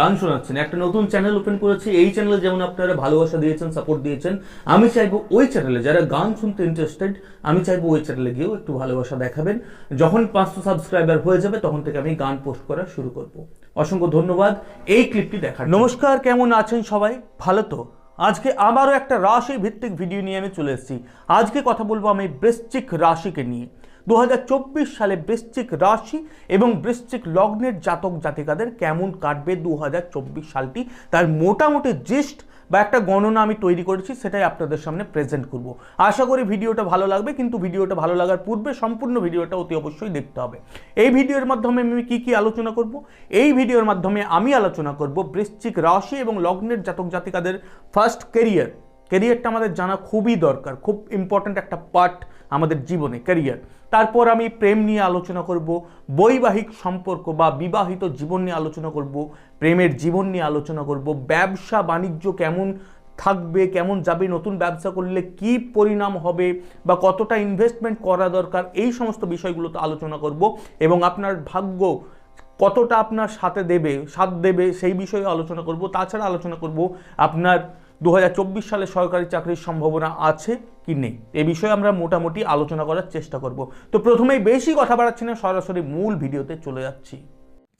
গান শোনাচ্ছেন। একটা নতুন চ্যানেল ওপেন করেছি। এই চ্যানেলে যেমন আপনারা ভালোবাসা দিয়েছেন সাপোর্ট দিয়েছেন, আমি চাইব ওই চ্যানেলে যারা গান শুনতে ইন্টারেস্টেড আমি চাইব ওই চ্যানেলে গিয়েও একটু ভালোবাসা দেখাবেন। যখন পাঁচশো সাবস্ক্রাইবার হয়ে যাবে, তখন থেকে আমি গান পোস্ট করা শুরু করব। অসংখ্য ধন্যবাদ। এই ক্লিপটি দেখার নমস্কার, কেমন আছেন সবাই? ভালো তো? আজকে আবারও একটা রাশি ভিত্তিক ভিডিও নিয়ে আমি চলে এসেছি। আজকে কথা বলব আমি বৃশ্চিক রাশিকে নিয়ে। দু হাজার চব্বিশ সালে বৃশ্চিক রাশি এবং বৃশ্চিক লগ্নের জাতক জাতিকাদের কেমন কাটবে দু হাজার চব্বিশ সালটি? তার মোটামুটি জিস্ট বা একটা গণনা আমি তৈরি করেছি, সেটাই আপনাদের সামনে প্রেজেন্ট করব। আশা করি ভিডিওটা ভালো লাগবে, কিন্তু ভিডিওটা ভালো লাগার পূর্বে সম্পূর্ণ ভিডিওটা অতি অবশ্যই দেখতে হবে। এই ভিডিওর মাধ্যমে আমি কি কি আলোচনা করব? এই ভিডিওর মাধ্যমে আমি আলোচনা করব বৃশ্চিক রাশি এবং লগ্নের জাতক জাতিকাদের ফার্স্ট কেরিয়ার কেরিয়ারটা আমাদের জানা খুবই দরকার, খুব ইম্পর্ট্যান্ট একটা পার্ট আমাদের জীবনে ক্যারিয়ার তারপর আমি প্রেম নিয়ে আলোচনা করব, বৈবাহিক সম্পর্ক বা বিবাহিত জীবন নিয়ে আলোচনা করব, প্রেমের জীবন নিয়ে আলোচনা করব, ব্যবসা, বাণিজ্য কেমন থাকবে, কেমন যাবে, নতুন ব্যবসা করলে কি পরিণাম হবে বা কতটা ইনভেস্টমেন্ট করা দরকার, এই সমস্ত বিষয়গুলোতে আলোচনা করব এবং আপনার ভাগ্য কতটা আপনার সাথে দেবে, সাথ দেবে, সেই বিষয়ে আলোচনা করব। তাছাড়া আলোচনা করব আপনার দু হাজার চব্বিশ সালে সরকারি চাকরির সম্ভাবনা আছে কি নেই? এ বিষয়ে আমরা মোটামুটি আলোচনা করার চেষ্টা করব। তো প্রথমেই বেশি কথা বাড়াচ্ছি না সরাসরি মূল ভিডিওতে চলে যাচ্ছি।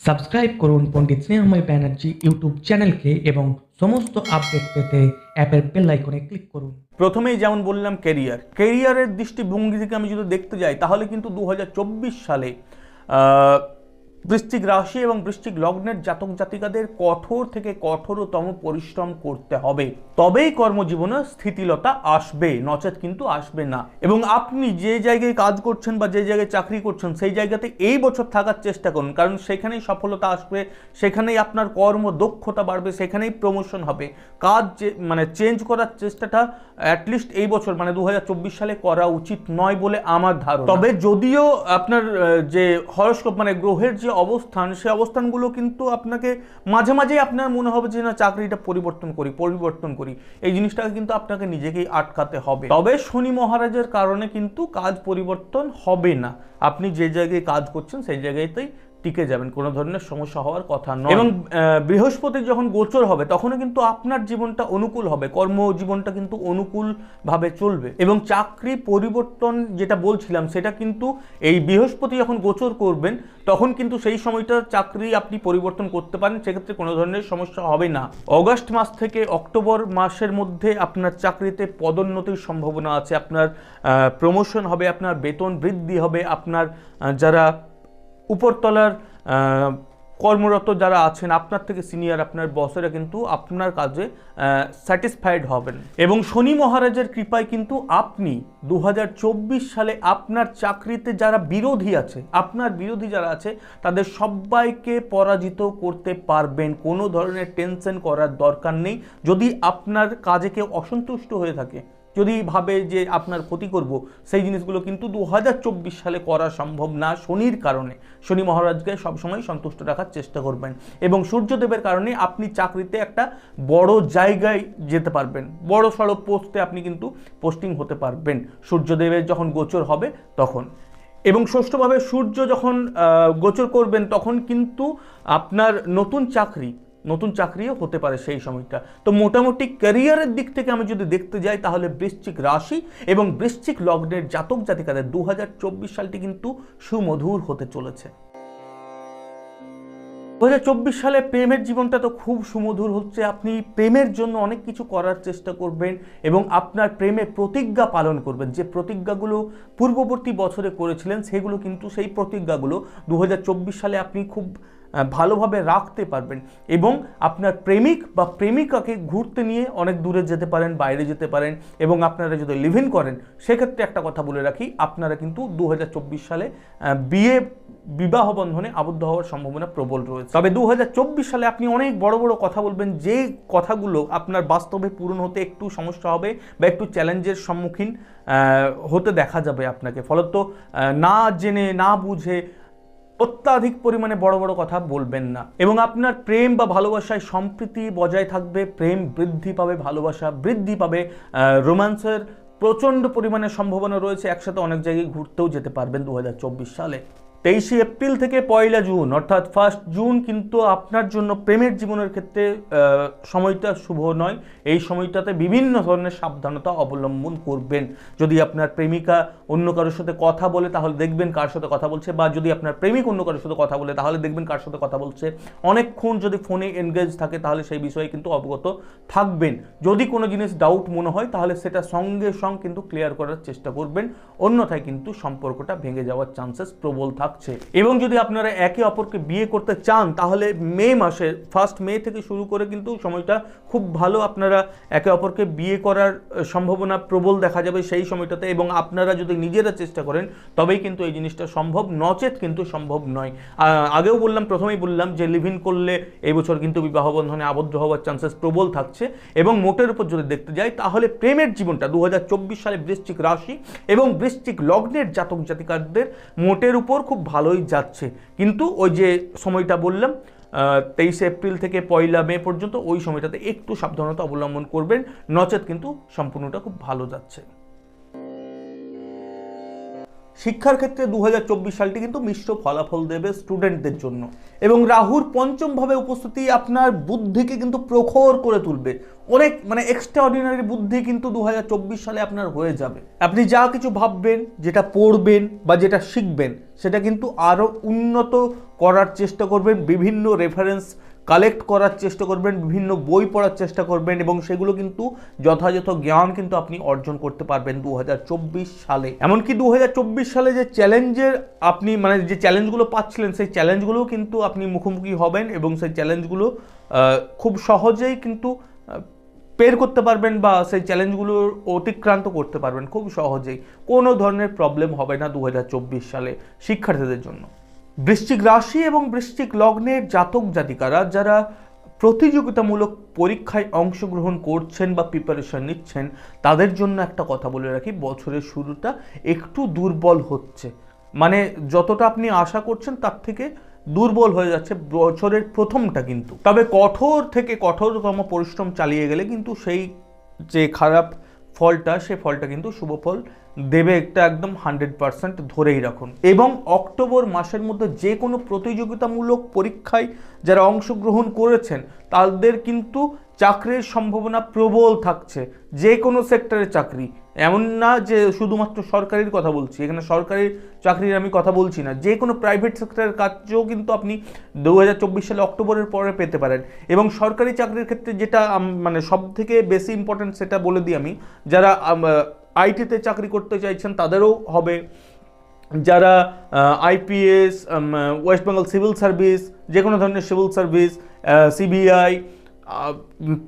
সাবস্ক্রাইব করুন পণ্ডিত স্নেহময় ব্যানার্জি ইউটিউব চ্যানেলকে এবং সমস্ত আপডেট পেতে অ্যাপের বেল আইকনে ক্লিক করুন। প্রথমেই যেমন বললাম ক্যারিয়ার ক্যারিয়ারের দৃষ্টিভঙ্গি থেকে আমি যদি দেখতে যাই তাহলে কিন্তু দু হাজার চব্বিশ সালে বৃশ্চিক রাশি এবং বৃশ্চিক লগ্নের জাতক জাতিকাদের কঠোর থেকে কঠোরতম পরিশ্রম করতে হবে। তবেই কর্মজীবনে স্থিতিলতা আসবে, নচেত কিন্তু আসবে না। এবং আপনি যে জায়গায় কাজ করছেন বা যে জায়গায় চাকরি করছেন, সেই জায়গাতে এই বছর থাকার চেষ্টা করুন, কারণ সেখানেই সফলতা আসবে, সেখানেই আপনার কর্ম দক্ষতা বাড়বে, সেখানেই প্রমোশন হবে। কাজ মানে চেঞ্জ করার চেষ্টাটা অ্যাটলিস্ট এই বছর মানে দু হাজার চব্বিশ সালে করা উচিত নয় বলে আমার ধারণা। তবে যদিও আপনার যে হরস্কোপ মানে গ্রহের যে অবস্থান, সে অবস্থানগুলো কিন্তু আপনাকে মাঝে মাঝেই আপনার মনে হবে যে, না, চাকরিটা পরিবর্তন করি পরিবর্তন করি। এই জিনিসটাকে কিন্তু আপনাকে নিজেকেই আটকাতে হবে। তবে শনি মহারাজের কারণে কিন্তু কাজ পরিবর্তন হবে না। আপনি যে জায়গায় কাজ করছেন, সেই জায়গাতেই টিকে যাবেন, কোনো ধরনের সমস্যা হওয়ার কথা নয়। এবং বৃহস্পতি যখন গোচর হবে, তখনও কিন্তু আপনার জীবনটা অনুকূল হবে কর্মজীবনটা কিন্তু অনুকূলভাবে চলবে। এবং চাকরি পরিবর্তন যেটা বলছিলাম, সেটা কিন্তু এই বৃহস্পতি যখন গোচর করবেন, তখন কিন্তু সেই সময়টা চাকরি আপনি পরিবর্তন করতে পারেন, সেক্ষেত্রে কোনো ধরনের সমস্যা হবে না। অগাস্ট মাস থেকে অক্টোবর মাসের মধ্যে আপনার চাকরিতে পদোন্নতির সম্ভাবনা আছে, আপনার প্রমোশন হবে, আপনার বেতন বৃদ্ধি হবে, আপনার যারা উপরতলার কর্মরত যারা আছেন, আপনার থেকে সিনিয়র আপনার বসেরা কিন্তু আপনার কাজে স্যাটিসফাইড হবেন। এবং শনি মহারাজের কৃপায় কিন্তু আপনি দু হাজার চব্বিশ সালে আপনার চাকরিতে যারা বিরোধী আছে, আপনার বিরোধী যারা আছে, তাদের সবাইকে পরাজিত করতে পারবেন। কোনো ধরনের টেনশন করার দরকার নেই। যদি আপনার কাজে কেউ অসন্তুষ্ট হয়ে থাকে যদি ভাবে যে আপনার ক্ষতি করব, সেই জিনিসগুলো কিন্তু দু হাজার চব্বিশ সালে করা সম্ভব না শনির কারণে। শনি মহারাজকে সবসময় সন্তুষ্ট রাখার চেষ্টা করবেন এবং সূর্যদেবের কারণে আপনি চাকরিতে একটা বড় জায়গায় যেতে পারবেন। বড় সড়ো পোস্টে আপনি কিন্তু পোস্টিং হতে পারবেন। সূর্যদেবের যখন গোচর হবে তখন। এবং ষষ্ঠভাবে সূর্য যখন গোচর করবেন তখন কিন্তু আপনার নতুন চাকরি নতুন চাকরিও হতে পারে সেই সময়টা। তো মোটামুটি ক্যারিয়ারের দিক থেকে আমি যদি দেখতে যাই, তাহলে বৃশ্চিক রাশি এবং বৃশ্চিক লগ্নের জাতক জাতিকাদের দু হাজার চব্বিশ সালটি কিন্তু সুমধুর হতে চলেছে। দু হাজার চব্বিশ সালে প্রেমের জীবনটা তো খুব সুমধুর হচ্ছে। আপনি প্রেমের জন্য অনেক কিছু করার চেষ্টা করবেন এবং আপনার প্রেমে প্রতিজ্ঞা পালন করবেন। যে প্রতিজ্ঞাগুলো পূর্ববর্তী বছরে করেছিলেন, সেগুলো কিন্তু সেই প্রতিজ্ঞাগুলো দু হাজার চব্বিশ সালে আপনি খুব ভালোভাবে রাখতে পারবেন এবং আপনার প্রেমিক বা প্রেমিকাকে ঘুরতে নিয়ে অনেক দূরে যেতে পারেন, বাইরে যেতে পারেন এবং আপনারা যদি লিভ ইন করেন, সেক্ষেত্রে একটা কথা বলে রাখি, আপনারা কিন্তু দু হাজার চব্বিশ সালে বিয়ে, বিবাহ বন্ধনে আবদ্ধ হওয়ার সম্ভাবনা প্রবল রয়েছে। তবে দু হাজার চব্বিশ সালে আপনি অনেক বড় বড় কথা বলবেন, যে কথাগুলো আপনার বাস্তবে পূরণ হতে একটু সমস্যা হবে বা একটু চ্যালেঞ্জের সম্মুখীন হতে দেখা যাবে আপনাকে। ফলত না জেনে, না বুঝে অত্যাধিক পরিমাণে বড় বড় কথা বলবেন না। এবং আপনার প্রেম বা ভালোবাসায় সম্প্রীতি বজায় থাকবে, প্রেম বৃদ্ধি পাবে, ভালোবাসা বৃদ্ধি পাবে রোমান্সের প্রচণ্ড পরিমাণে সম্ভাবনা রয়েছে। একসাথে অনেক জায়গায় ঘুরতেও যেতে পারবেন দু হাজার চব্বিশ সালে। তেইশে এপ্রিল থেকে পয়লা জুন, অর্থাৎ ফার্স্ট জুন কিন্তু আপনার জন্য প্রেমের জীবনের ক্ষেত্রে সময়টা শুভ নয়। এই সময়টাতে বিভিন্ন ধরনের সাবধানতা অবলম্বন করবেন। যদি আপনার প্রেমিকা অন্য কারোর সাথে কথা বলে, তাহলে দেখবেন কার সাথে কথা বলছে, বা যদি আপনার প্রেমিক অন্য কারোর সাথে কথা বলে, তাহলে দেখবেন কার সাথে কথা বলছে। অনেকক্ষণ যদি ফোনে এনগেজ থাকে, তাহলে সেই বিষয়ে কিন্তু অবগত থাকবেন। যদি কোনো জিনিস ডাউট মনে হয়, তাহলে সেটা সঙ্গে সঙ্গ কিন্তু ক্লিয়ার করার চেষ্টা করবেন। অন্যথায় কিন্তু সম্পর্কটা ভেঙে যাওয়ার চান্সেস প্রবল থাকছে এবং যদি আপনারা একে অপরকে বিয়ে করতে চান, তাহলে মে মাসে ফার্স্ট মে থেকে শুরু করে কিন্তু সময়টা খুব ভালো আপনারা একে অপরকে বিয়ে করার সম্ভাবনা প্রবল দেখা যাবে সেই সময়টাতে। এবং আপনারা যদি নিজেরা চেষ্টা করেন, তবেই কিন্তু এই জিনিসটা সম্ভব। নচেত কিন্তু সম্ভব নয়। আগেও বললাম, প্রথমেই বললাম যে লিভ ইন করলে এই বছর কিন্তু বিবাহ বন্ধনে আবদ্ধ হওয়ার চান্সেস প্রবল থাকছে। এবং মোটের উপর যদি দেখতে যাই, তাহলে প্রেমের জীবনটা দু হাজার চব্বিশ সালে বৃশ্চিক রাশি এবং বৃশ্চিক লগ্নের জাতক জাতিকারদের মোটের উপর খুব ভালোই যাচ্ছে। কিন্তু ওই যে সময়টা বললাম তেইশে এপ্রিল থেকে পয়লা মে পর্যন্ত ওই সময়টাতে একটু সাবধানতা অবলম্বন করবেন। নচেত কিন্তু সম্পূর্ণটা খুব ভালো যাচ্ছে। শিক্ষার ক্ষেত্রে দু হাজার চব্বিশ সালটি কিন্তু মিশ্র ফলাফল দেবে স্টুডেন্টদের জন্য। এবং রাহুর পঞ্চমভাবে উপস্থিতি আপনার বুদ্ধিকে কিন্তু প্রখর করে তুলবে। অনেক মানে এক্সট্রা অর্ডিনারি বুদ্ধি কিন্তু দু হাজার চব্বিশ সালে আপনার হয়ে যাবে। আপনি যা কিছু ভাববেন, যেটা পড়বেন বা যেটা শিখবেন, সেটা কিন্তু আরও উন্নত করার চেষ্টা করবেন। বিভিন্ন রেফারেন্স কালেক্ট করার চেষ্টা করবেন, বিভিন্ন বই পড়ার চেষ্টা করবেন এবং সেগুলো কিন্তু যথাযথ জ্ঞান কিন্তু আপনি অর্জন করতে পারবেন দু হাজার চব্বিশ সালে। এমনকি দু হাজার চব্বিশ সালে যে চ্যালেঞ্জের আপনি মানে যে চ্যালেঞ্জগুলো পাচ্ছিলেন, সেই চ্যালেঞ্জগুলোও কিন্তু আপনি মুখোমুখি হবেন এবং সেই চ্যালেঞ্জগুলো খুব সহজেই কিন্তু পের করতে পারবেন বা সেই চ্যালেঞ্জগুলো অতিক্রান্ত করতে পারবেন খুব সহজেই। কোনো ধরনের প্রবলেম হবে না দু হাজার চব্বিশ সালে শিক্ষার্থীদের জন্য। বৃশ্চিক রাশি এবং বৃশ্চিক লগ্নের জাতক জাতিকারা যারা প্রতিযোগিতামূলক পরীক্ষায় অংশগ্রহণ করছেন বা প্রিপারেশন নিচ্ছেন, তাদের জন্য একটা কথা বলে রাখি, বছরের শুরুটা একটু দুর্বল হচ্ছে। মানে যতটা আপনি আশা করছেন তার থেকে দুর্বল হয়ে যাচ্ছে বছরের প্রথমটা কিন্তু। তবে কঠোর থেকে কঠোরতম পরিশ্রম চালিয়ে গেলে কিন্তু সেই যে খারাপ ফলটা, সে ফলটা কিন্তু শুভ ফল দেবে একটা একদম হান্ড্রেড পার্সেন্ট ধরেই রাখুন। এবং অক্টোবর মাসের মধ্যে যে কোনো প্রতিযোগিতামূলক পরীক্ষায় যারা অংশগ্রহণ করেছেন, তাদের কিন্তু চাকরির সম্ভাবনা প্রবল থাকছে, যে কোনো সেক্টরে চাকরি। এমন না যে শুধুমাত্র সরকারির কথা বলছি, এখানে সরকারি চাকরির আমি কথা বলছি না, যে কোনো প্রাইভেট সেক্টরের কাজও কিন্তু আপনি দু হাজার চব্বিশ সালে অক্টোবরের পরে পেতে পারেন। এবং সরকারি চাকরির ক্ষেত্রে যেটা মানে সব থেকে বেশি ইম্পর্টেন্ট সেটা বলে দিই আমি, যারা আইটিতে চাকরি করতে চাইছেন, তাদেরও হবে। যারা IPS West Bengal civil service যে কোনো ধরনের সিভিল সার্ভিস সিবিআই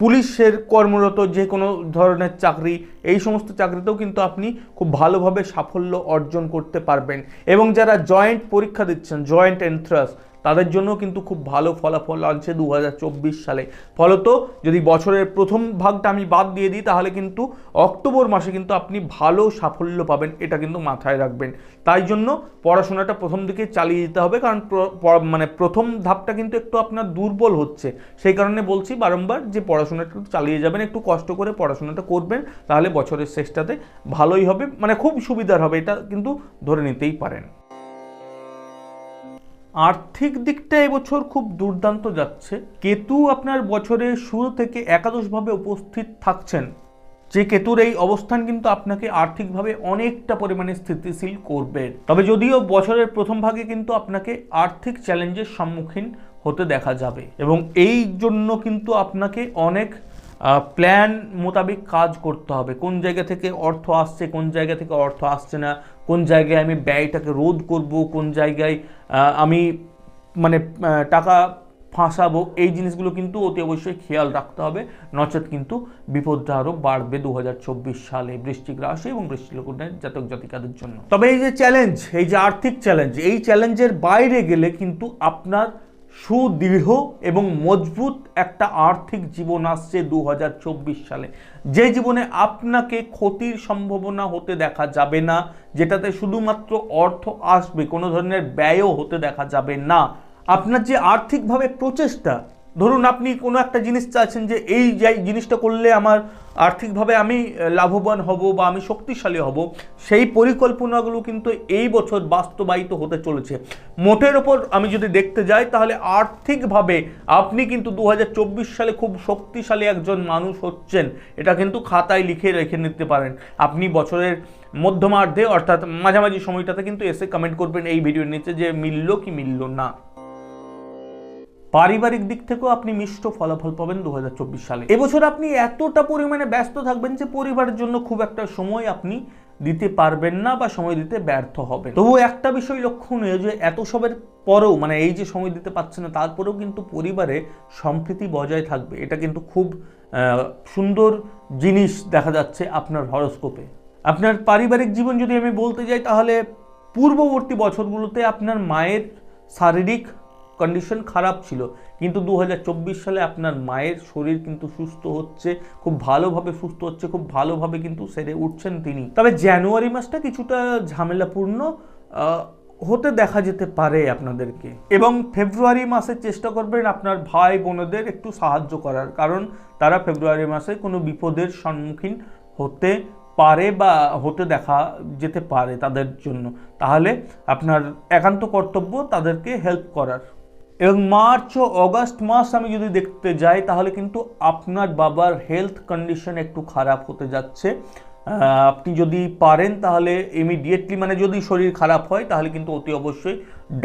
পুলিশের কর্মরত যে কোনো ধরনের চাকরি, এই সমস্ত চাকরিতেও কিন্তু আপনি খুব ভালোভাবে সাফল্য অর্জন করতে পারবেন। এবং যারা জয়েন্ট পরীক্ষা দিচ্ছেন, জয়েন্ট এন্ট্রান্স তাদের জন্য কিন্তু খুব ভালো ফলাফল আনছে দু সালে। ফলত যদি বছরের প্রথম ভাগটা আমি বাদ দিয়ে দিই, তাহলে কিন্তু অক্টোবর মাসে কিন্তু আপনি ভালো সাফল্য পাবেন, এটা কিন্তু মাথায় রাখবেন। তাই জন্য পড়াশোনাটা প্রথম দিকে চালিয়ে দিতে হবে, কারণ মানে প্রথম ধাপটা কিন্তু একটু আপনার দুর্বল হচ্ছে। সেই কারণে বলছি বারংবার যে পড়াশোনাটা চালিয়ে যাবেন, একটু কষ্ট করে পড়াশোনাটা করবেন, তাহলে বছরের শেষটাতে ভালোই হবে মানে খুব সুবিধার হবে, এটা কিন্তু ধরে নিতেই পারেন। আর্থিক দিকটা এবছর খুব দুর্দান্ত যাচ্ছে। কেতু আপনার বছরের শুরু থেকে একাদশভাবে উপস্থিত থাকছেন। যে কেতুর এই অবস্থান কিন্তু আপনাকে আর্থিকভাবে অনেকটা পরিমাণে স্থিতিশীল করবে। তবে যদিও বছরের প্রথম ভাগে কিন্তু আপনাকে আর্থিক চ্যালেঞ্জের সম্মুখীন হতে দেখা যাবে। এবং এই জন্য কিন্তু আপনাকে অনেক প্ল্যান মোতাবেক কাজ করতে হবে। কোন জায়গা থেকে অর্থ আসছে, কোন জায়গা থেকে অর্থ আসছে না কোন জায়গায় আমি ব্যয়টাকে রোধ করব, কোন জায়গায় আমি মানে টাকা ফাঁসাবো, এই জিনিসগুলো কিন্তু অতি অবশ্যই খেয়াল রাখতে হবে। নচেত কিন্তু বিপদটা আরও বাড়বে দু হাজার চব্বিশ সালে বৃষ্টিক রাশি এবং বৃষ্টি লগ্নের জাতক জাতিকাদের জন্য। তবে এই যে চ্যালেঞ্জ এই যে আর্থিক চ্যালেঞ্জ এই চ্যালেঞ্জের বাইরে গেলে কিন্তু আপনার সুদৃঢ় এবং মজবুত একটা আর্থিক জীবন আসছে দু হাজার চব্বিশ সালে। যে জীবনে আপনাকে ক্ষতির সম্ভাবনা হতে দেখা যাবে না, যেটাতে শুধুমাত্র অর্থ আসবে, কোনো ধরনের ব্যয়ও হতে দেখা যাবে না। আপনার যে আর্থিকভাবে প্রচেষ্টা ধরুন আপনি কোনো একটা জিনিস চাচ্ছেন যে এই যাই জিনিসটা করলে আমার আর্থিকভাবে আমি লাভবান হব বা আমি শক্তিশালী হব, সেই পরিকল্পনাগুলো কিন্তু এই বছর বাস্তবায়িত হতে চলেছে। মোটের ওপর আমি যদি দেখতে যাই, তাহলে আর্থিকভাবে আপনি কিন্তু দু হাজার চব্বিশ সালে খুব শক্তিশালী একজন মানুষ হচ্ছেন। এটা কিন্তু খাতায় লিখে রেখে নিতে পারেন। আপনি বছরের মধ্যমার্ধে, অর্থাৎ মাঝামাঝি সময়টাতে কিন্তু এসে কমেন্ট করবেন এই ভিডিওর নিচে যে মিলল কি মিলল না। পারিবারিক দিক থেকেও আপনি মিষ্ট ফলাফল পাবেন দু হাজার চব্বিশ সালে। এবছর আপনি এতটা পরিমাণে ব্যস্ত থাকবেন যে পরিবারের জন্য খুব একটা সময় আপনি দিতে পারবেন না বা সময় দিতে ব্যর্থ হবে তবু একটা বিষয় লক্ষণীয় যে এত সবের পরেও মানে এই যে সময় দিতে পারছে না, তারপরেও কিন্তু পরিবারে সম্প্রীতি বজায় থাকবে। এটা কিন্তু খুব সুন্দর জিনিস দেখা যাচ্ছে আপনার হরস্কোপে। আপনার পারিবারিক জীবন যদি আমি বলতে যাই, তাহলে পূর্ববর্তী বছরগুলোতে আপনার মায়ের শারীরিক কন্ডিশন খারাপ ছিল। কিন্তু দু হাজার চব্বিশ সালে আপনার মায়ের শরীর কিন্তু সুস্থ হচ্ছে, খুব ভালোভাবে সুস্থ হচ্ছে, খুব ভালোভাবে কিন্তু সেরে উঠছেন তিনি। তবে জানুয়ারি মাসটা কিছুটা ঝামেলাপূর্ণ হতে দেখা যেতে পারে আপনাদেরকে। এবং ফেব্রুয়ারি মাসে চেষ্টা করবেন আপনার ভাই বোনদের একটু সাহায্য করার। কারণ তারা ফেব্রুয়ারি মাসে কোনো বিপদের সম্মুখীন হতে পারে বা হতে দেখা যেতে পারে তাদের জন্য। তাহলে আপনার একান্ত কর্তব্য তাদেরকে হেল্প করার। এবং মার্চ ও অগাস্ট মাস আমি যদি দেখতে যাই, তাহলে কিন্তু আপনার বাবার হেলথ কন্ডিশন একটু খারাপ হতে যাচ্ছে। আপনি যদি পারেন তাহলে ইমিডিয়েটলি মানে যদি শরীর খারাপ হয়, তাহলে কিন্তু অতি অবশ্যই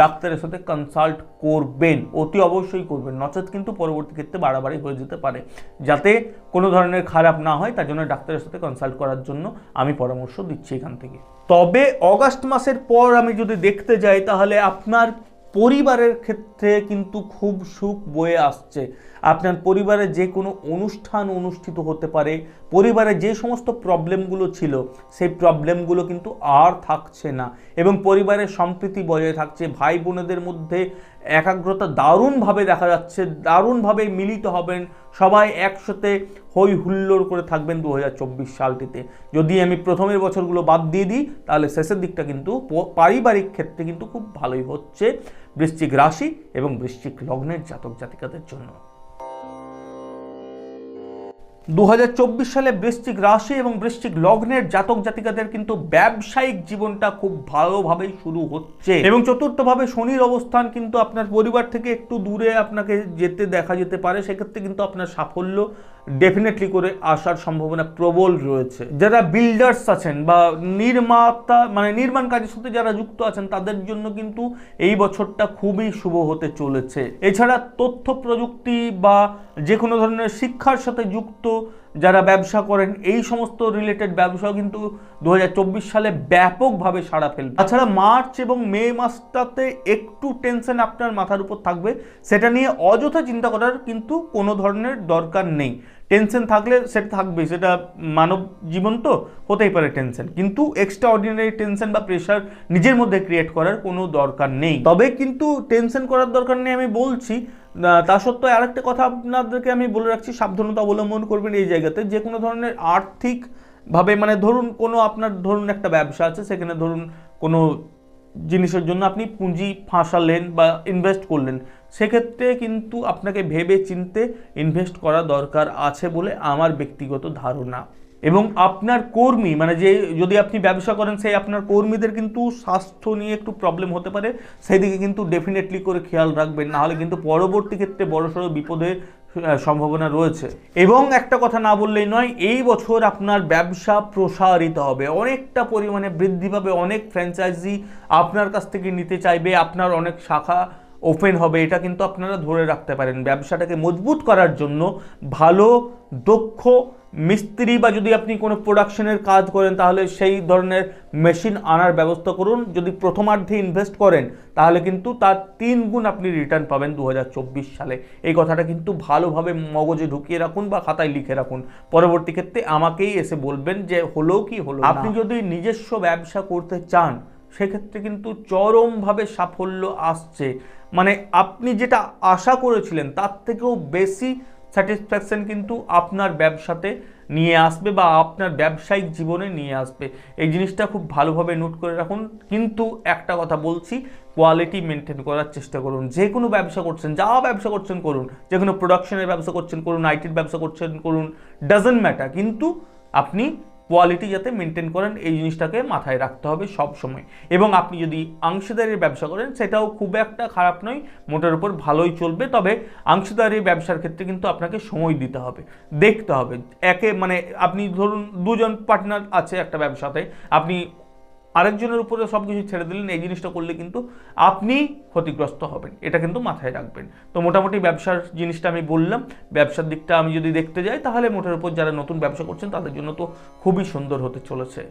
ডাক্তারের সাথে কনসাল্ট করবেন। অতি অবশ্যই করবেন নচেত কিন্তু পরবর্তী ক্ষেত্রে বাড়াবাড়ি হয়ে যেতে পারে। যাতে কোনো ধরনের খারাপ না হয়, তার জন্য ডাক্তারের সাথে কনসাল্ট করার জন্য আমি পরামর্শ দিচ্ছি এখান থেকে। তবে অগাস্ট মাসের পর আমি যদি দেখতে যাই, তাহলে আপনার পরিবারের ক্ষেত্রে কিন্তু খুব সুখ বয়ে আসছে। আপনার পরিবারে যে কোনো অনুষ্ঠান অনুষ্ঠিত হতে পারে, পরিবারে যে সমস্ত প্রবলেমগুলো ছিল, সেই প্রবলেমগুলো কিন্তু আর থাকছে না। এবং পরিবারের সম্প্রীতি বজায় থাকছে ভাই বোনেদের মধ্যে একাগ্রতা দারুণভাবে দেখা যাচ্ছে, দারুণভাবে মিলিত হবেন, সবাই একসাথে হই হুল্লোড় করে থাকবেন দু হাজার চব্বিশ সালটিতে। যদি আমি প্রথমের বছরগুলো বাদ দিয়ে দিই, তাহলে শেষের দিকটা কিন্তু পারিবারিক ক্ষেত্রে কিন্তু খুব ভালোই হচ্ছে বৃশ্চিক রাশি এবং বৃশ্চিক লগ্নের জাতক জাতিকাদের জন্য। দু হাজার চব্বিশ সালে বৃশ্চিক রাশি এবং বৃষ্টিক লগ্নের জাতক জাতিকাদের কিন্তু ব্যবসায়িক জীবনটা খুব ভালোভাবেই শুরু হচ্ছে। এবং চতুর্থভাবে শনির অবস্থান কিন্তু আপনার পরিবার থেকে একটু দূরে আপনাকে যেতে দেখা যেতে পারে, সেক্ষেত্রে কিন্তু আপনার সাফল্য ডেফিনেটলি করে আসার সম্ভাবনা প্রবল রয়েছে। যারা বিল্ডার্স আছেন বা নির্মাতা মানে নির্মাণ কাজের সাথে যারা যুক্ত আছেন, তাদের জন্য কিন্তু এই বছরটা খুবই শুভ হতে চলেছে। এছাড়া তথ্য প্রযুক্তি বা যে কোনো ধরনের শিক্ষার সাথে যুক্ত যারা ব্যবসা করেন, এই সমস্ত রিলেটেড ব্যবসাও কিন্তু দুহাজার চব্বিশ সালে ব্যাপকভাবে সাড়া ফেলবে। তাছাড়া মার্চ এবং মে মাসটাতে একটু টেনশন আপনার মাথার উপর থাকবে। সেটা নিয়ে অযথা চিন্তা করার কিন্তু কোনো ধরনের দরকার নেই। টেনশন থাকলে সেটা থাকবে সেটা মানব জীবন তো হতেই পারে টেনশন কিন্তু এক্সট্রা অর্ডিনারি টেনশন বা প্রেশার নিজের মধ্যে ক্রিয়েট করার কোনো দরকার নেই। তবে কিন্তু টেনশন করার দরকার নেই আমি বলছি তা সত্ত্বেও আরেকটা কথা আপনাদেরকে আমি বলে রাখছি, সাবধানতা অবলম্বন করবেন এই জায়গাতে। যে কোনো ধরনের আর্থিক ভাবে মানে ধরুন কোনো আপনার ধরুন একটা ব্যবসা আছে, সেখানে ধরুন কোনো জিনিসের জন্য আপনি পুঁজি ফাঁসালেন বা ইনভেস্ট করলেন, সেক্ষেত্রে কিন্তু আপনাকে ভেবে চিনতে ইনভেস্ট করা দরকার আছে বলে আমার ব্যক্তিগত ধারণা। এবং আপনার কর্মী মানে যে যদি আপনি ব্যবসা করেন সেই আপনার কর্মীদের কিন্তু স্বাস্থ্য নিয়ে একটু প্রবলেম হতে পারে। সেই দিকে কিন্তু ডেফিনেটলি করে খেয়াল রাখবেন। নাহলে কিন্তু পরবর্তী ক্ষেত্রে বড়সড় বিপদের আহ, সম্ভাবনা রয়েছে। এবং একটা কথা না বললেই নয় এই বছর আপনার ব্যবসা প্রসারিত হবে। অনেকটা পরিমাণে বৃদ্ধি পাবে অনেক ফ্র্যাঞ্চাইজি আপনার কাছ থেকে নিতে চাইবে আপনার অনেক শাখা ওপেন হবে। এটা কিন্তু আপনারা ধরে রাখতে পারেন। ব্যবসাটাকে মজবুত করার জন্য ভালো দক্ষ মিস্ত্রি বা যদি আপনি কোনো প্রোডাকশনের কাজ করেন, তাহলে সেই ধরনের মেশিন আনার ব্যবস্থা করুন। যদি প্রথমার্ধে ইনভেস্ট করেন, তাহলে কিন্তু তার তিন গুণ আপনি রিটার্ন পাবেন দু হাজার চব্বিশ সালে। এই কথাটা কিন্তু ভালোভাবে মগজে ঢুকিয়ে রাখুন বা খাতায় লিখে রাখুন। পরবর্তী ক্ষেত্রে আমাকেই এসে বলবেন যে, হলো কি হলো আপনি যদি নিজস্ব ব্যবসা করতে চান, সেক্ষেত্রে কিন্তু চরমভাবে সাফল্য আসছে। মানে আপনি যেটা আশা করেছিলেন, তার থেকেও বেশি স্যাটিসফ্যাকশন কিন্তু আপনার ব্যবসাতে নিয়ে আসবে বা আপনার ব্যবসায়িক জীবনে নিয়ে আসবে। এই জিনিসটা খুব ভালোভাবে নোট করে রাখুন। কিন্তু একটা কথা বলছি কোয়ালিটি মেনটেন করার চেষ্টা করুন। যে কোনো ব্যবসা করছেন, যা ব্যবসা করছেন করুন, যে কোনো প্রোডাকশনের ব্যবসা করছেন করুন আইটির ব্যবসা করছেন করুন ডাজেন্ট ম্যাটার কিন্তু আপনি কোয়ালিটি যাতে মেনটেন করেন, এই জিনিসটাকে মাথায় রাখতে হবে সব সময়। এবং আপনি যদি অংশীদারির ব্যবসা করেন, সেটাও খুব একটা খারাপ নয়, মোটার উপর ভালোই চলবে, তবে অংশীদারির ব্যবসার ক্ষেত্রে কিন্তু আপনাকে সময় দিতে হবে, দেখতে হবে। একে মানে আপনি ধরুন, দুজন পার্টনার আছে একটা ব্যবসাতে, আপনি আরেকজনের উপরে সব কিছু ছেড়ে দিলেন, এই জিনিসটা করলে কিন্তু আপনি ক্ষতিগ্রস্ত হবেন। এটা কিন্তু মাথায় রাখবেন। তো মোটামুটি ব্যবসার জিনিসটা আমি বললাম, ব্যবসার দিকটা আমি যদি দেখতে যাই, তাহলে মোটের উপর যারা নতুন ব্যবসা করছেন, তাদের জন্য তো খুবই সুন্দর হতে চলেছে।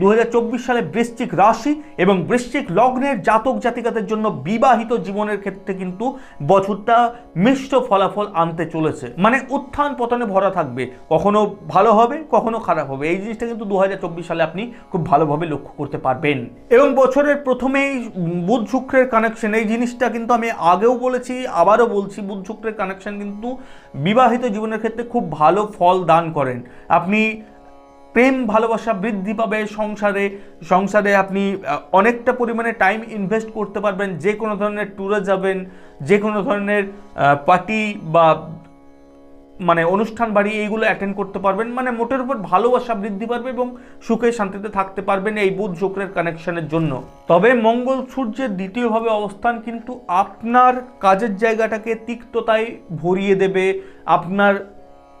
দু হাজার চব্বিশ সালে বৃশ্চিক রাশি এবং বৃশ্চিক লগ্নের জাতক জাতিকাদের জন্য বিবাহিত জীবনের ক্ষেত্রে কিন্তু বছরটা মিষ্ট ফলাফল আনতে চলেছে। মানে উত্থান পতনে ভরা থাকবে। কখনো ভালো হবে, কখনো খারাপ হবে। এই জিনিসটা কিন্তু দু হাজার চব্বিশ সালে আপনি খুব ভালোভাবে লক্ষ্য করতে পারবেন। এবং বছরের প্রথমেই বুধ শুক্রের কানেকশন এই জিনিসটা কিন্তু আমি আগেও বলেছি, আবারও বলছি, বুধ শুক্রের কানেকশন কিন্তু বিবাহিত জীবনের ক্ষেত্রে খুব ভালো ফল দান করেন। আপনি প্রেম, ভালোবাসা বৃদ্ধি পাবে সংসারে। সংসারে আপনি অনেকটা পরিমাণে টাইম ইনভেস্ট করতে পারবেন। যে কোনো ধরনের ট্যুরে যাবেন, যে কোনো ধরনের পার্টি বা মানে অনুষ্ঠান, বাড়ি এইগুলো অ্যাটেন্ড করতে পারবেন। মানে মোটের উপর ভালোবাসা বৃদ্ধি পাবে এবং সুখে শান্তিতে থাকতে পারবেন এই বুধ শুক্রের কানেকশনের জন্য। তবে মঙ্গল সূর্যের দ্বিতীয়ভাবে অবস্থান কিন্তু আপনার কাজের জায়গাটাকে তিক্ততায় ভরিয়ে দেবে। আপনার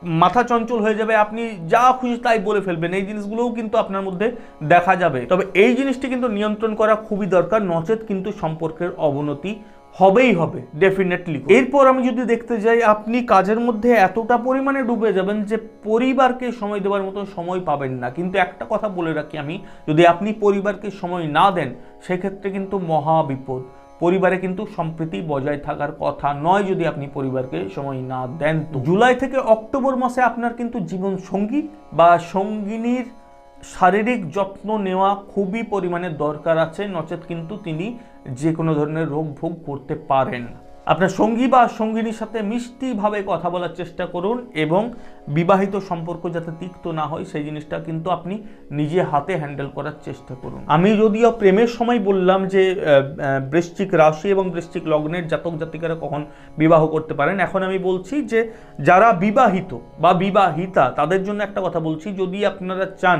মাথা চঞ্চল হয়ে যাবে, আপনি যা খুশি তাই বলে ফেলবেন। এই জিনিসগুলোও কিন্তু আপনার মধ্যে দেখা যাবে। তবে এই জিনিসটি কিন্তু নিয়ন্ত্রণ করা খুবই দরকার, নচেত কিন্তু সম্পর্কের অবনতি হবেই হবে ডেফিনেটলি এরপর আমি যদি দেখতে যাই, আপনি কাজের মধ্যে এতটা পরিমাণে ডুবে যাবেন যে পরিবারকে সময় দেওয়ার মতো সময় পাবেন না। কিন্তু একটা কথা বলে রাখি আমি, যদি আপনি পরিবারকে সময় না দেন, সেক্ষেত্রে কিন্তু মহা বিপদ। পরিবারে কিন্তু সম্প্রীতি বজায় থাকার কথা নয় যদি আপনি পরিবারকে সময় না দেন তো। জুলাই থেকে অক্টোবর মাসে আপনার কিন্তু জীবন সঙ্গী বা সঙ্গিনীর শারীরিক যত্ন নেওয়া খুবই পরিমাণে দরকার আছে, নচেত কিন্তু তিনি যে কোনো ধরনের রোগ ভোগ করতে পারেন। আপনার সঙ্গী বা সঙ্গিনীর সাথে মিষ্টিভাবে কথা বলার চেষ্টা করুন এবং বিবাহিত সম্পর্ক যাতে তিক্ত না হয়, সেই জিনিসটা কিন্তু আপনি নিজে হাতে হ্যান্ডেল করার চেষ্টা করুন। আমি যদিও প্রেমের সময় বললাম যে বৃশ্চিক রাশি এবং বৃশ্চিক লগ্নের জাতক জাতিকারা কখন বিবাহ করতে পারেন, এখন আমি বলছি যে, যারা বিবাহিত বা বিবাহিতা, তাদের জন্য একটা কথা বলছি, যদি আপনারা চান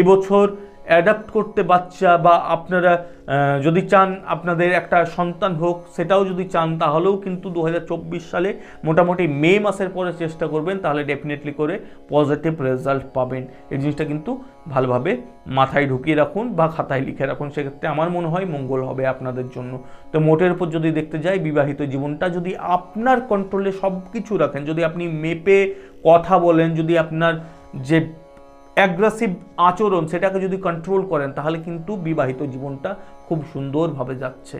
এবছর অ্যাডাপ্ট করতে বাচ্চা বা আপনারা যদি চান আপনাদের একটা সন্তান হোক, সেটাও যদি চান, তাহলেও কিন্তু দু হাজার চব্বিশ সালে মোটামুটি মে মাসের পরে চেষ্টা করবেন, তাহলে ডেফিনেটলি করে পজিটিভ রেজাল্ট পাবেন। এই জিনিসটা কিন্তু ভালোভাবে মাথায় ঢুকিয়ে রাখুন বা খাতায় লিখে রাখুন। সেক্ষেত্রে আমার মনে হয় মঙ্গল হবে আপনাদের জন্য। তো মোটের উপর যদি দেখতে যাই, বিবাহিত জীবনটা যদি আপনার কন্ট্রোলে সব কিছু রাখেন, যদি আপনি মেপে কথা বলেন, যদি আপনার যে অ্যাগ্রেসিভ আচরণ সেটাকে যদি কন্ট্রোল করেন, তাহলে কিন্তু বিবাহিত জীবনটা খুব সুন্দরভাবে যাচ্ছে।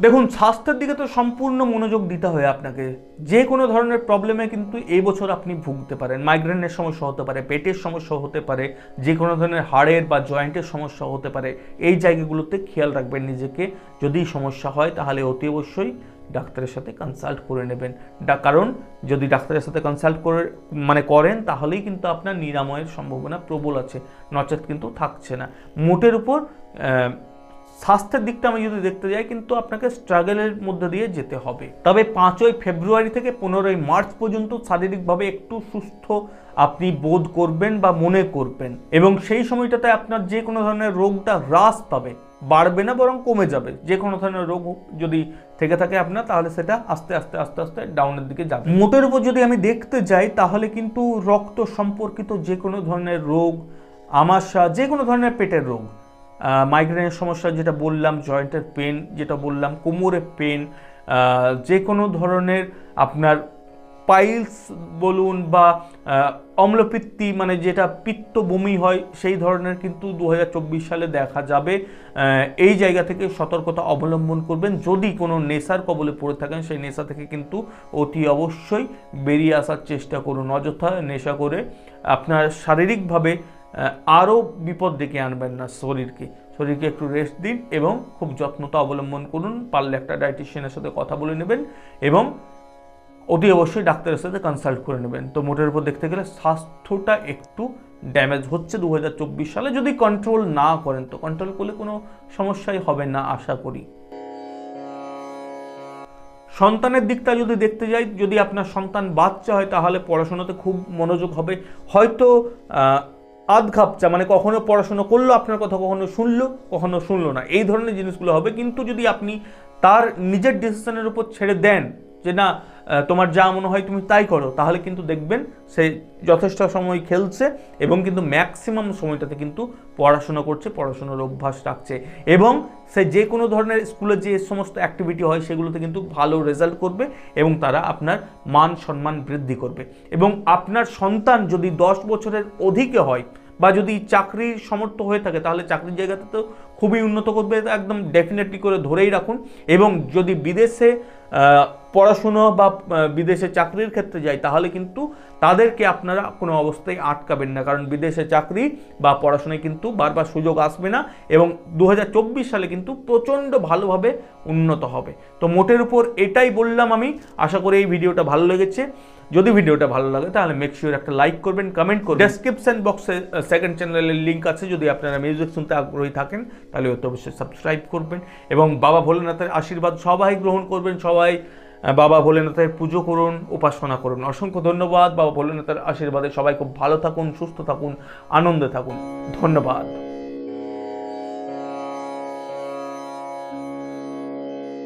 দেখুন, স্বাস্থ্যের দিকে তো সম্পূর্ণ মনোযোগ দিতে হয় আপনাকে। যে কোনো ধরনের প্রবলেমে কিন্তু এই বছর আপনি ভুগতে পারেন। মাইগ্রেনের সমস্যা হতে পারে, পেটের সমস্যা হতে পারে, যে কোনো ধরনের হাড়ের বা জয়েন্টের সমস্যা হতে পারে। এই জায়গাগুলোতে খেয়াল রাখবেন নিজেকে। যদি সমস্যা হয়, তাহলে অতি অবশ্যই ডাক্তারের সাথে কনসাল্ট করে নেবেন। কারণ যদি ডাক্তারের সাথে কনসাল্ট করে মানে করেন, তাহলেই কিন্তু আপনার নিরাময়ের সম্ভাবনা প্রবল আছে, নচেত কিন্তু থাকছে না। মোটের উপর স্বাস্থ্যের দিকটা আমি যদি দেখতে যাই, কিন্তু আপনাকে স্ট্রাগলের মধ্যে দিয়ে যেতে হবে। তবে পাঁচই ফেব্রুয়ারি থেকে পনেরোই মার্চ পর্যন্ত শারীরিকভাবে একটু সুস্থ আপনি বোধ করবেন বা মনে করবেন। এবং সেই সময়টাতে আপনার যে কোনো ধরনের রোগটা হ্রাস পাবে। বাড়বে না, বরং কমে যাবে। যে কোনো ধরনের রোগ যদি থেকে থাকে আপনার, তাহলে সেটা আস্তে আস্তে আস্তে আস্তে ডাউনের দিকে যাবে। মোটের উপর যদি আমি দেখতে যাই, তাহলে কিন্তু রক্ত সম্পর্কিত যে কোনো ধরনের রোগ, আমাশা, যে কোনো ধরনের পেটের রোগ মাইগ্রেনের সমস্যা যেটা বললাম জয়েন্টের পেন যেটা বললাম, কোমরের পেন যে কোনো ধরনের আপনার পাইলস বলুন বা অম্লপিত্তি মানে যেটা পিত্ত বমি হয়, সেই ধরনের কিন্তু দু হাজার চব্বিশ সালে দেখা যাবে। এই জায়গা থেকে সতর্কতা অবলম্বন করবেন। যদি কোনো নেশার কবলে পড়ে থাকেন, সেই নেশা থেকে কিন্তু অতি অবশ্যই বেরিয়ে আসার চেষ্টা করুন। অযথা নেশা করে আপনার শারীরিকভাবে আরও বিপদ ডেকে আনবেন না শরীরকে। শরীরকে একটু রেস্ট দিন এবং খুব যত্নতা অবলম্বন করুন। পারলে একটা ডায়েটিশিয়ানের সাথে কথা বলে নেবেন এবং অতি অবশ্যই ডাক্তারের সাথে কনসাল্ট করে নেবেন। তো মোটের উপর দেখতে গেলে স্বাস্থ্যটা একটু ড্যামেজ হচ্ছে দু হাজার চব্বিশ সালে। যদি কন্ট্রোল না করেন তো কন্ট্রোল করলে কোনো সমস্যাই হবে না আশা করি। সন্তানের দিকটা যদি দেখতে যাই যদি আপনার সন্তান বাচ্চা হয় তাহলে পড়াশোনাতে খুব মনোযোগ হবে। হয়তো আহ, আধ ঘাপচা মানে কখনো পড়াশোনা করল আপনার কথা কখনো শুনলো কখনো শুনলো না। এই ধরনের জিনিসগুলো হবে। কিন্তু যদি আপনি তার নিজের ডিসিশনের উপর ছেড়ে দেন যে না তোমার যা মনে হয় তুমি তাই করো। তাহলে কিন্তু দেখবেন সে যথেষ্ট সময় খেলছে এবং কিন্তু ম্যাক্সিমাম সময়টাতে কিন্তু পড়াশোনা করছে, পড়াশোনার অভ্যাস রাখছে এবং সে যে কোনো ধরনের স্কুলে যে সমস্ত অ্যাক্টিভিটি হয় সেগুলোতে কিন্তু ভালো রেজাল্ট করবে এবং তারা আপনার মান সম্মান বৃদ্ধি করবে এবং আপনার সন্তান যদি দশ বছরের অধিকে হয় বা যদি চাকরির সমর্থ হয়ে থাকে, তাহলে চাকরির জায়গাতে তো খুবই উন্নত করবে, একদম ডেফিনেটলি করে ধরেই রাখুন এবং যদি বিদেশে পড়াশুনো বা বিদেশে চাকরির ক্ষেত্রে যাই, তাহলে কিন্তু তাদেরকে আপনারা কোনো অবস্থায় আটকাবেন না। কারণ বিদেশে চাকরি বা পড়াশোনায় কিন্তু বারবার সুযোগ আসবে না এবং দু হাজার চব্বিশ সালে কিন্তু প্রচণ্ড ভালোভাবে উন্নত হবে। তো মোটের উপর এটাই বললাম আমি। আশা করি এই ভিডিওটা ভালো লেগেছে। যদি ভিডিওটা ভালো লাগে, তাহলে মেক শিওর একটা লাইক করবেন কমেন্ট করবেন। ডেসক্রিপশন বক্সে সেকেন্ড চ্যানেলের লিঙ্ক আছে, যদি আপনারা মিউজিক শুনতে আগ্রহী থাকেন, তাহলে অত অবশ্যই সাবস্ক্রাইব করবেন। এবং বাবা ভোলেনাথের আশীর্বাদ সবাই গ্রহণ করবেন, সবাই বাবা ভোলেনাথের পুজো করুন, উপাসনা করুন। অসংখ্য ধন্যবাদ বাবা ভোলেনাথের আশীর্বাদে। সবাই খুব ভালো থাকুন, সুস্থ থাকুন, আনন্দে থাকুন। ধন্যবাদ।